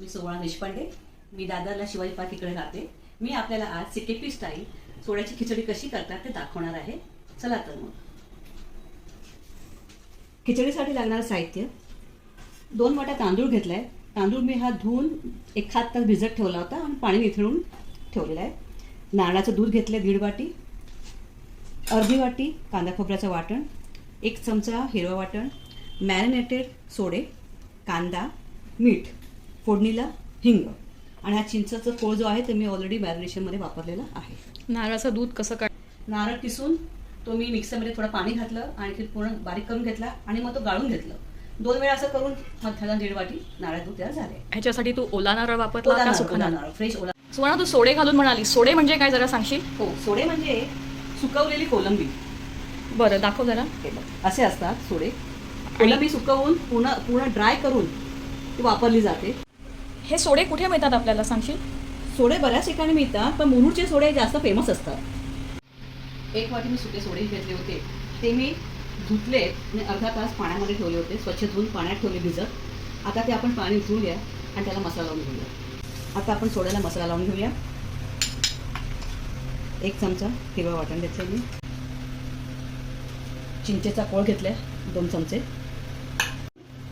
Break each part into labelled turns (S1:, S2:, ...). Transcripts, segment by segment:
S1: मी सुवर्णा देशपांडे. मी दादरला शिवाजी पार्क इकडे राहते. मी आपल्याला आज सिकेपी स्टाईल सोड्याची खिचडी कशी करतात ते दाखवणार आहे. चला तर मग. खिचडीसाठी लागणारं साहित्य. दोन वाटा तांदूळ घेतलाय. तांदूळ मी हा धुवून एखाद तास भिजत ठेवला होता आणि पाणी निथळून ठेवलेलं आहे. नारळाचं दूध घेतलं दीड वाटी. अर्धी वाटी कांदा खोबऱ्याचं वाटण. एक चमचा हिरवं वाटण. मॅरिनेटेड सोडे. कांदा मीठ. फोडणीला हिंग. आणि हा चिंचाचा कोळ जो आहे ते मी ऑलरेडी मॅरिनेशनमध्ये वापरलेला आहे.
S2: नारळाचं दूध कसं काय
S1: नारळ किसून तो मी मिक्सरमध्ये थोडं पाणी घातलं आणि ते पूर्ण बारीक करून घेतला आणि मग तो गाळून घेतलं. दोन वेळा असं करून मध्याला दीड वाटी नारळ दूध तयार झाले.
S2: ह्याच्यासाठी तू ओला नारळ वापरला का सुका नारळ?
S1: फ्रेश ओला
S2: सुवर्णा तू सोडे घालून म्हणाली. सोडे म्हणजे काय जरा सांगशील?
S1: हो सोडे म्हणजे सुकवलेली कोलंबी.
S2: बरं दाखव जरा.
S1: असे असतात सोडे. कोलंबी सुकवून पूर्ण पूर्ण ड्राय करून ती वापरली जाते.
S2: हे सोडे कुठे मिळतात आपल्याला? सांगशील?
S1: सोडे बऱ्याच ठिकाणी मिळतात पण मुरुडचे सोडे जास्त फेमस असतात. एक वाटी मी सुके सोडे घेतले होते. ते मी धुतले आणि अर्धा तास पाण्यामध्ये ठेवले होते. स्वच्छ धुवून पाण्यात ठेवले भिजत. आता ते आपण पाणी धुवूया आणि त्याला मसाला लावून घेऊया. आता आपण सोड्याला मसाला लावून घेऊया. एक चमचा हिरवा वाटण घेतलं मी. चिंचेचा कोळ घेतलाय दोन चमचे.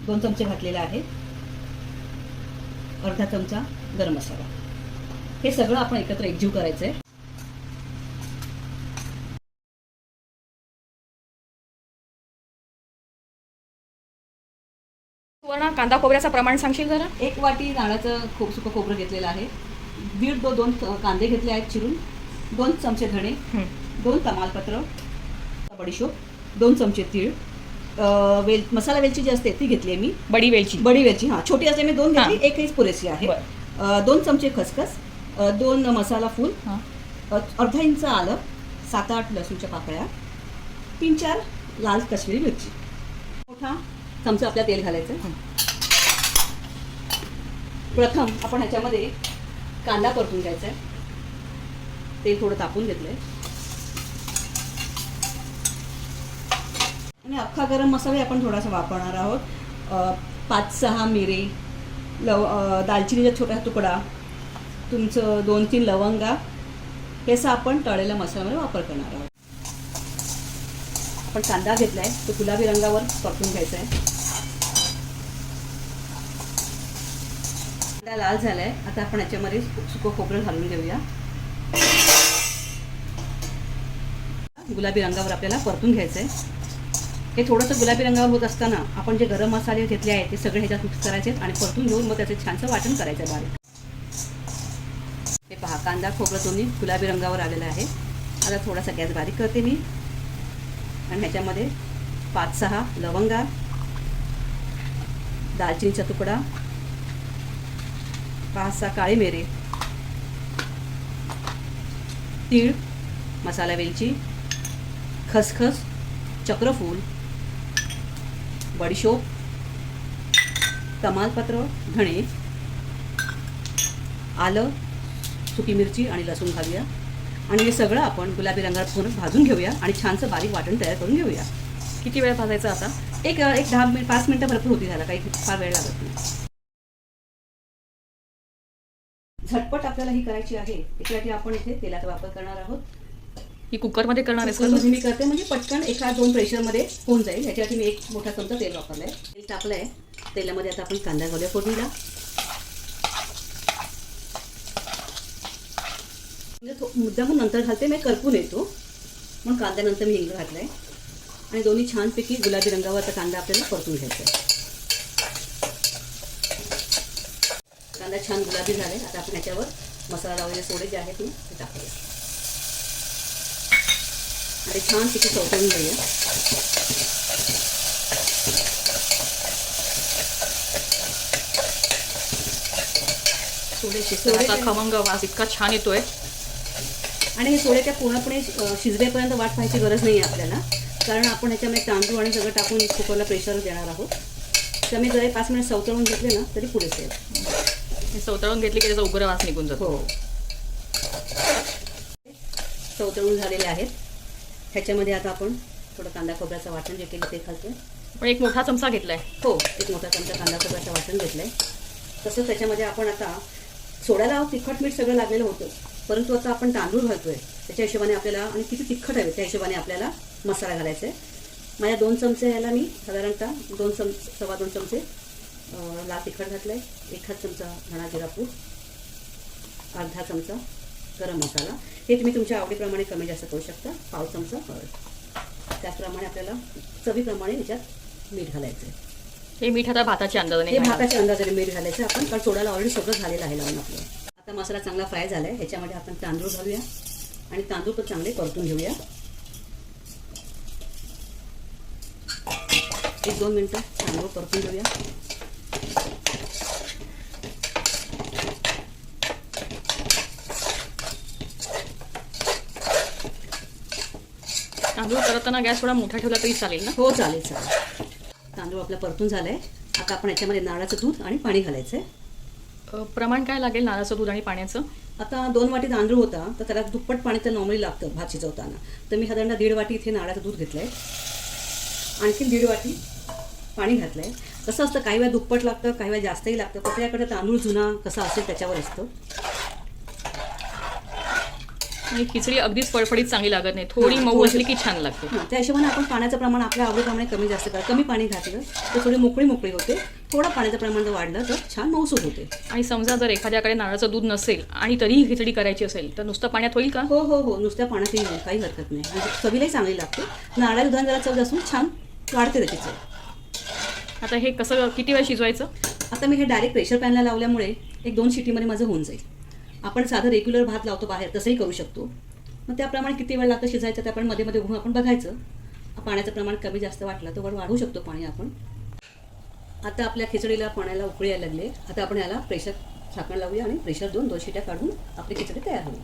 S1: दोन चमचे घातलेला आहे अर्धा चमचा गरम मसाला. हे सगळं आपण एकत्र एकजीव करायचं आहे
S2: सुवर्णा कांदा खोबऱ्याचं प्रमाण सांगशील जरा?
S1: एक वाटी नारळाचं खूप सुकं खोबरं घेतलेलं आहे. दीड दो दोन कांदे घेतले आहेत चिरून. दोन चमचे धणे. दोन तमालपत्र. बडीशोप दोन चमचे तीळ. वेल मसाला वेलची जी असते ती घेतली आहे मी
S2: बडी वेलची
S1: बडी वेलची हां छोटी असते मी दोन घेतली. एक हीच पुरेशी आहे
S2: बरं.
S1: अं, दोन चमचे खसखस अं, दोन मसाला फूल
S2: हां.
S1: अ- अर्धा इंच आलं सात आठ लसूणच्या पाकळ्या तीन चार लाल काश्मीरी मिरची मोठा चमचा आपल्या तेल घालायचं. प्रथम आपण ह्याच्यामध्ये कांदा परतून घ्यायचा आहे तेल थोडं तापून घेतलंय आणि अख्खा गरम मसालाही आपण थोडासा वापरणार आहोत. पाच सहा मिरे लव दालचिनीचा छोटा तुकडा तुमचं दोन तीन लवंगा हे असं आपण तळलेल्या मसाल्यामध्ये वापर करणार आहोत. आपण कांदा घेतलाय तो गुलाबी रंगावर परतून घ्यायचा आहे कांदा लाल झालाय आता आपण याच्यामध्ये सुकं खोबरं घालून घेऊया. गुलाबी रंगावर आपल्याला परतून घ्यायचं आहे हे थोडंसं गुलाबी रंगावर होत असताना आपण जे गरम मसाले घेतले आहेत ते सगळे ह्याच्यात मिक्स करायचे आणि परतून घेऊन मग त्याचं छानसं वाटण करायचं आहे बारीक. हे पहा कांदा खोबरं दोन्ही गुलाबी रंगावर आलेलं आहे. आता थोडासा गॅस बारीक करते मी. आणि ह्याच्यामध्ये पाच सहा लवंगा दालचिनीचा तुकडा पाच सहा काळे मिरे तीळ मसाला वेलची खसखस चक्रफूल बडीशोप तमालपत्र धणे आलं सुकी मिरची आणि लसूण घालूया. आणि हे सगळं आपण गुलाबी रंगात पूर्ण भाजून घेऊया आणि छानसं बारीक वाटण तयार करून घेऊया.
S2: किती वेळ भाजायचं आता?
S1: एक एक दहा मिनिट पाच मिनिटं भरपूर होती झाला काही फार वेळ लागत नाही. झटपट आपल्याला ही करायची आहे. त्यासाठी आपण इथे तेलाचा वापर करणार आहोत.
S2: ही कुकरमध्ये करणार आहे
S1: कुकरमध्ये मी करते म्हणजे पटकन एका दोन प्रेशरमध्ये होऊन जाईल. ह्याच्यासाठी मी एक मोठा चमचा तेल वापरला आहे. तेल आहे तेलामध्ये आता आपण कांदा घालूया फोडणीला. म्हणजे थो- मुद्दामून नंतर घालते मी करपून येतो. म्हणून कांद्यानंतर मी हिंग घातलं आहे आणि दोन्ही छानपैकी गुलाबी रंगावरचा कांदा आपल्याला परतून घ्यायचा आहे. कांदा छान गुलाबी झालाय. आता आपण ह्याच्यावर मसाला लावलेले सोडे जे आहेत ना ते टाकूया. आणि छान तिथे सोडे शिजले
S2: सोड्याचा खमंग वास इतका छान येतोय.
S1: आणि हे सोडे त्या पूर्णपणे शिजवेपर्यंत वाट पाहायची गरज नाही आहे आपल्याला. कारण आपण ह्याच्यामध्ये तांदूळ आणि सगळं टाकून कुकरला प्रेशर देणार आहोत. त्यामुळे जरी पाच मिनिट सवतळून घेतले ना तरी पुरेसे
S2: हे सवतळून घेतली की त्याचा उग्र वास निघून जातो.
S1: हो. सवतळून झालेले आहेत. ह्याच्यामध्ये आता आपण थोडं कांदा खोबऱ्याचं वाटण जे केलं ते घालतो
S2: पण एक मोठा चमचा घेतलाय.
S1: हो एक मोठा चमचा कांदा खोबऱ्याचं वाटण घेतलंय. तसंच त्याच्यामध्ये आपण आता सोड्याला तिखट मीठ सगळं लागलेलं होतं परंतु आता आपण तांदूळ घालतोय. त्याच्या हिशोबाने आपल्याला आणि किती तिखट हवे त्या हिशोबाने आपल्याला मसाला घालायचा आहे माझ्या दोन चमचे याला मी साधारणतः दोन चम सव्वा दोन चमचे लाल तिखट घातलं आहे एखाद चमचा धणा जिरा पूड अर्धा चमचा गरम मसाला. हे तुम्ही तुमच्या आवडीप्रमाणे कमी जास्त करू शकता. पाव चमचा हळद. त्याचप्रमाणे आपल्याला चवीप्रमाणे याच्यात मीठ घालायचं आहे
S2: हे मीठ आता भाताच्या अंदाजाने
S1: हे. भाताच्या अंदाजाने मीठ घालायचं. आपण कारण सोडायला ऑलरेडी सगळं झालेलं आहे लावून आपलं. आता मसाला चांगला फ्राय झालाय. ह्याच्यामध्ये आपण तांदूळ घालूया. आणि तांदूळ पण चांगले परतून घेऊया. एक दोन मिनटं तांदूळ परतून घेऊया.
S2: तांदूळ करताना गॅस थोडा मोठा ठेवला तरी चालेल ना?
S1: हो चालेल चालेल. तांदूळ आपला परतून झालाय. आता आपण याच्यामध्ये नारळाचं दूध आणि पाणी घालायचं आहे
S2: प्रमाण काय लागेल नारळाचं दूध आणि पाण्याचं?
S1: आता दोन वाटी तांदूळ होता तर त्याला दुप्पट पाणी तर नॉर्मली लागतं भात शिजवताना तर मी साधारण दीड वाटी इथे नारळाचं दूध घेतलं आहे आणखीन दीड वाटी पाणी घातलं आहे कसं असतं काही वेळा दुप्पट लागतं काही वेळा जास्तही लागतं. कुठल्याकडे तांदूळ जुना कसा असेल त्याच्यावर असतं.
S2: आणि खिचडी अगदीच फडफडीत चांगली लागत नाही. थोडी मऊ असली की छान लागते.
S1: त्या हिशोबाने आपण पाण्याचं प्रमाण आपल्या आवडीप्रमाणे कमी जास्त करा. कमी पाणी घातलं तर थोडी मोकळी मोकळी होते. थोडं पाण्याचं प्रमाण जर वाढलं तर छान मऊसूत होते.
S2: आणि समजा जर एखाद्याकडे नारळाचं दूध नसेल आणि तरीही खिचडी करायची असेल तर नुसतं पाण्यात होईल का?
S1: हो हो हो. नुसत्या पाण्यातही नाही. काही हरकत नाही. म्हणजे चवीलाही चांगली लागते. नारळा दुधान जरा चव असून छान वाढते त्याची चव.
S2: आता हे कसं किती वेळ शिजवायचं?
S1: आता मी हे डायरेक्ट प्रेशर पॅनला लावल्यामुळे एक दोन शिटीमध्ये माझं होऊन जाईल. आपण साधं रेग्युलर भात लावतो बाहेर तसंही करू शकतो. मग त्याप्रमाणे किती वेळ लागतं शिजायचं ते आपण मध्ये मध्ये उघडून आपण बघायचं. पाण्याचं प्रमाण कमी जास्त वाटलं तर वर वाढवू शकतो पाणी आपण. आता आपल्या खिचडीला पाण्याला उकळी यायला लागले. आता आपण याला प्रेशर झाकण लावूया आणि प्रेशर दोन दोन शिट्या काढून आपली खिचडी तयार होईल.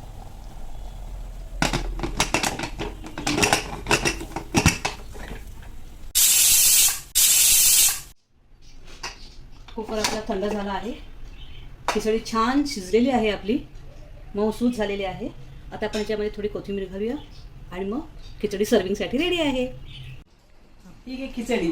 S1: कुकर आपला थंड झाला आहे. खिचडी छान शिजलेली आहे आपली. मऊसूत झालेली आहे. आता आपण याच्यामध्ये थोडी कोथिंबीर घालूया. आणि मग खिचडी सर्विंगसाठी रेडी आहे. ही घे खिचडी.